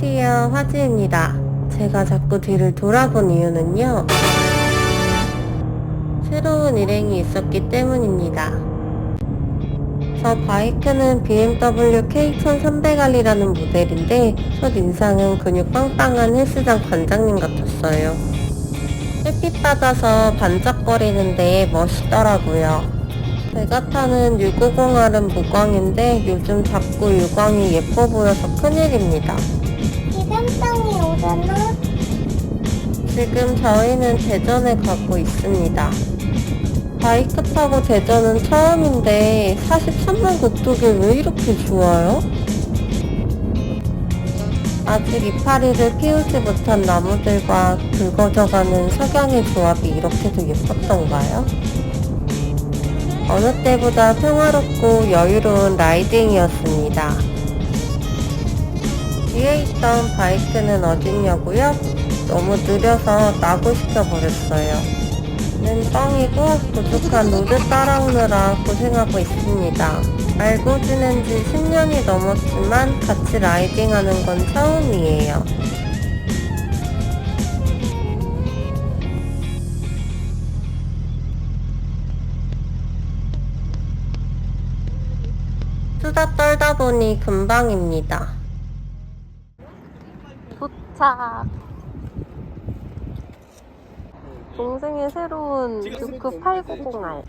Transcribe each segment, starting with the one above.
안녕하세요. 화지입니다. 제가 자꾸 뒤를 돌아본 이유는요. 새로운 일행이 있었기 때문입니다. 저 바이크는 BMW K1300R이라는 모델인데 첫 인상은 근육 빵빵한 헬스장 관장님 같았어요. 햇빛 받아서 반짝거리는데 멋있더라고요. 제가 타는 650R은 무광인데 요즘 자꾸 유광이 예뻐 보여서 큰일입니다. 기름병이 오잖아. 지금 저희는 대전에 가고 있습니다. 바이크 타고 대전은 처음인데 43만 국도길 왜 이렇게 좋아요? 아직 이파리를 피우지 못한 나무들과 붉어져가는 석양의 조합이 이렇게도 예뻤던가요? 어느 때보다 평화롭고 여유로운 라이딩이었습니다. 뒤에 있던 바이크는 어딨냐고요? 너무 느려서 낙오시켜 버렸어요. 는 뻥이고 부족한 로드 따라오느라 고생하고 있습니다. 알고 지낸 지 10년이 넘었지만 같이 라이딩하는 건 처음이에요. 수다 떨다 보니 금방입니다. 도착. 동생의 새로운 듀크 890R.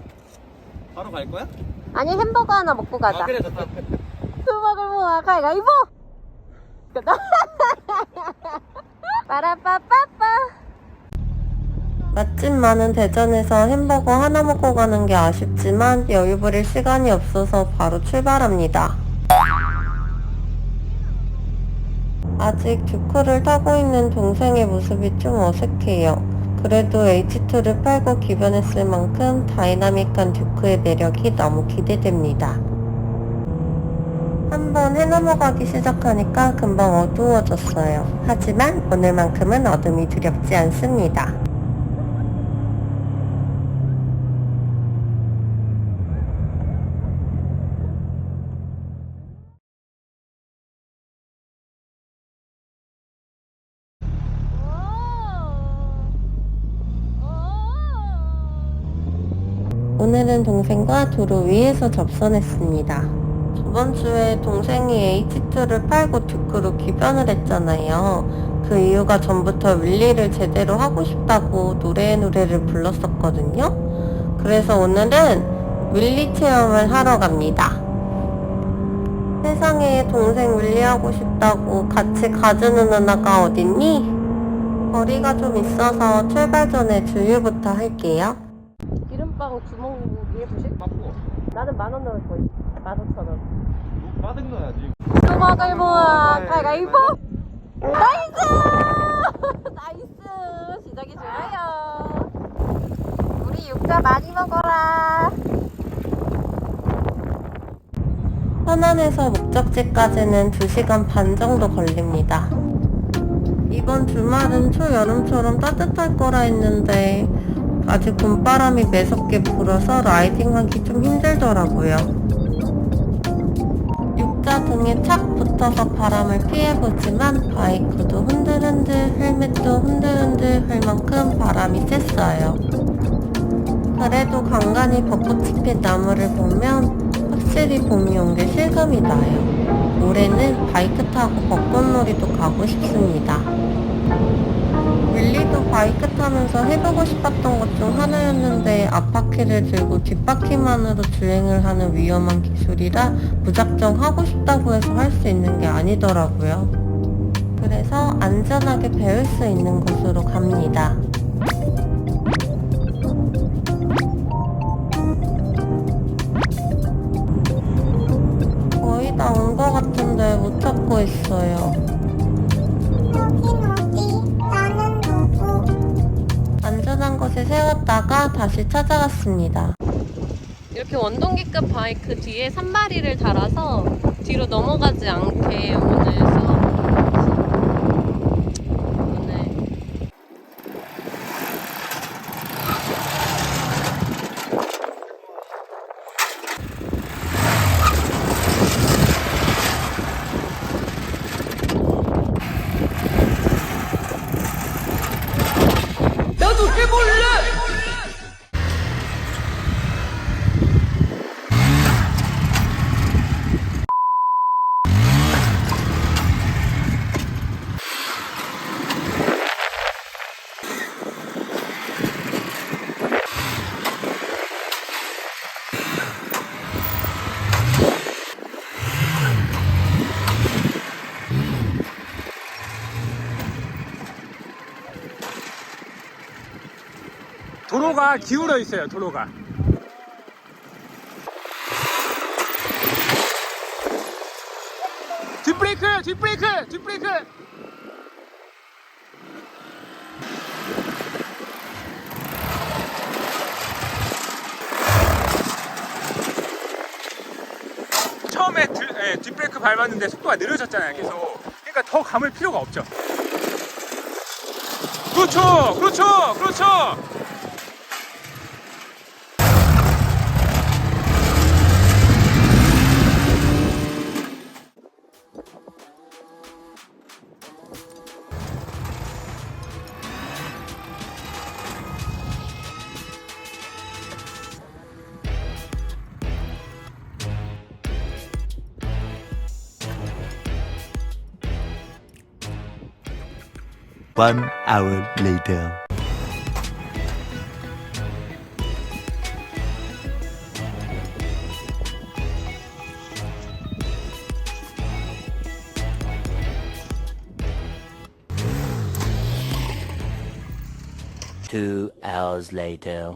바로 갈 거야? 아니 햄버거 하나 먹고 가자. 아 그래 좋다 수박을 모아 가위가위보. 빠라빠빠빠. 맛집 많은 대전에서 햄버거 하나 먹고 가는 게 아쉽지만 여유 부릴 시간이 없어서 바로 출발합니다. 아직 듀크를 타고 있는 동생의 모습이 좀 어색해요. 그래도 H2를 팔고 기변했을 만큼 다이나믹한 듀크의 매력이 너무 기대됩니다. 한번 해 넘어가기 시작하니까 금방 어두워졌어요. 하지만 오늘만큼은 어둠이 두렵지 않습니다. 오늘은 동생과 도로 위에서 접선했습니다. 저번 주에 동생이 H2를 팔고 듀크로 귀변을 했잖아요. 그 이유가 전부터 윌리를 제대로 하고 싶다고 노래 노래를 불렀었거든요. 그래서 오늘은 윌리 체험을 하러 갑니다. 세상에 동생 윌리 하고 싶다고 같이 가주는 누나가 어딨니? 거리가 좀 있어서 출발 전에 주유부터 할게요. 주먹 위에 부실? 바쁘고 나는 만 원 넣을 거야. 만 오천 원. 빠른 거야지 수박을 모아 가위가위보. 나이스! 나이스! 시작이 좋아요. 우리 육자 많이 먹어라. 선안에서 목적지까지는 2시간 반 정도 걸립니다. 이번 주말은 초여름처럼 따뜻할 거라 했는데 아직 봄바람이 매섭게 불어서 라이딩하기 좀 힘들더라고요. 육자 등에 착 붙어서 바람을 피해보지만 바이크도 흔들흔들 헬멧도 흔들흔들 할 만큼 바람이 셌어요. 그래도 간간히 벚꽃이 핀 나무를 보면 확실히 봄이 온 게 실감이 나요. 올해는 바이크 타고 벚꽃놀이도 가고 싶습니다. 윌리도 바이크 타면서 해보고 싶었던 것 중 하나였는데 앞바퀴를 들고 뒷바퀴만으로 주행을 하는 위험한 기술이라 무작정 하고 싶다고 해서 할 수 있는 게 아니더라고요. 그래서 안전하게 배울 수 있는 곳으로 갑니다. 거의 다 온 것 같은데 못 찾고 있어요. 곳에 세웠다가 다시 찾아갔습니다. 이렇게 원동기급 바이크 뒤에 산마리를 달아서 뒤로 넘어가지 않게 오늘 수업 오늘 도로가 기울어 있어요. 도로가. 뒷브레이크, 뒷브레이크, 뒷브레이크. 처음에 드, 예, 뒷브레이크 밟았는데 속도가 느려졌잖아요. 계속. 그러니까 더 감을 필요가 없죠. 그렇죠, 그렇죠, 그렇죠. One hour later. Two hours later.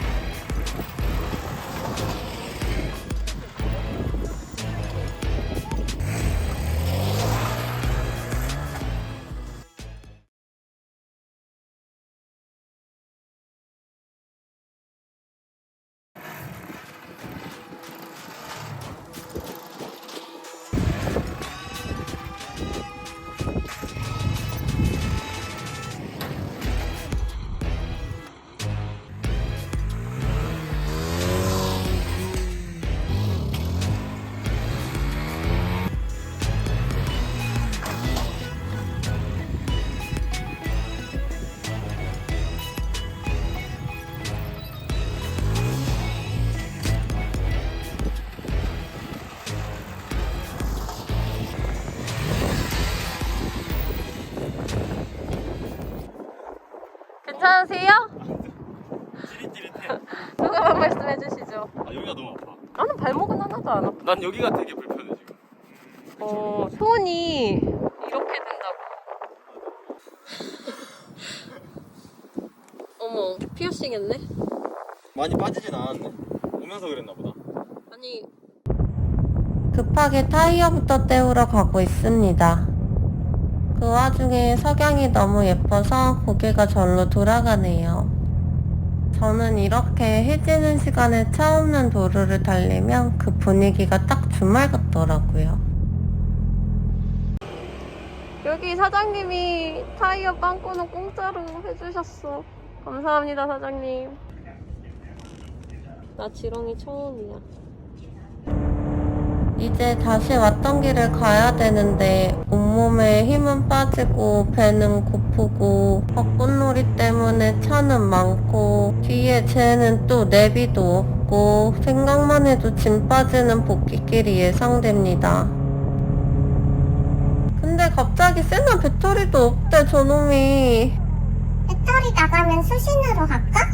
괜찮으세요? 찌릿찌릿해. 소감 한 말씀 해주시죠. 아 여기가 너무 아파. 나는 발목은 하나도 안 아파. 난 여기가 되게 불편해 지금. 어, 손이 이렇게 된다고. 어머, 피어싱 했네? 많이 빠지진 않았네. 오면서 그랬나 보다. 아니. 급하게 타이어부터 때우러 가고 있습니다. 그 와중에 석양이 너무 예뻐서 고개가 절로 돌아가네요. 저는 이렇게 해지는 시간에 차 없는 도로를 달리면 그 분위기가 딱 주말 같더라고요. 여기 사장님이 타이어 빵꾸는 공짜로 해주셨어. 감사합니다, 사장님. 나 지렁이 처음이야. 이제 다시 왔던 길을 가야 되는데 온몸에 힘은 빠지고 배는 고프고 벚꽃놀이 때문에 차는 많고 뒤에 쟤는 또 내비도 없고 생각만 해도 짐 빠지는 복귀길이 예상됩니다. 근데 갑자기 세나 배터리도 없대 저놈이 배터리 나가면 수신으로 갈까?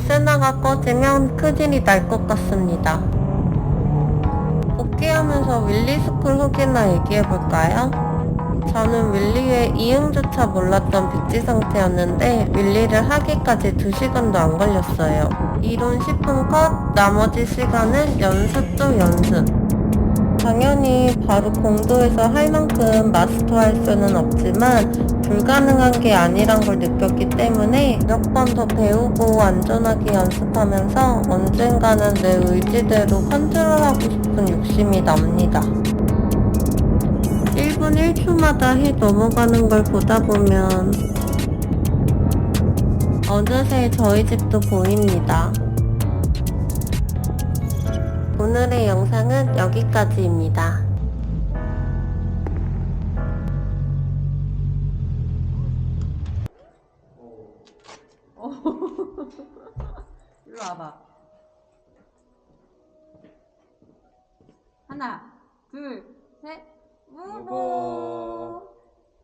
세나가 꺼지면 큰일이 날 것 같습니다. 복귀하면서 윌리스쿨 후기나 얘기해볼까요? 저는 윌리의 이응조차 몰랐던 백지 상태였는데 윌리를 하기까지 2시간도 안 걸렸어요. 이론 10분 컷, 나머지 시간은 연습 또 연습. 당연히 바로 공도에서 할 만큼 마스터할 수는 없지만 불가능한 게 아니란 걸 느꼈기 때문에 몇 번 더 배우고 안전하게 연습하면서 언젠가는 내 의지대로 컨트롤하고 싶은 욕심이 납니다. 1분 1초마다 해 넘어가는 걸 보다 보면 어느새 저희 집도 보입니다. 오늘의 영상은 여기까지입니다.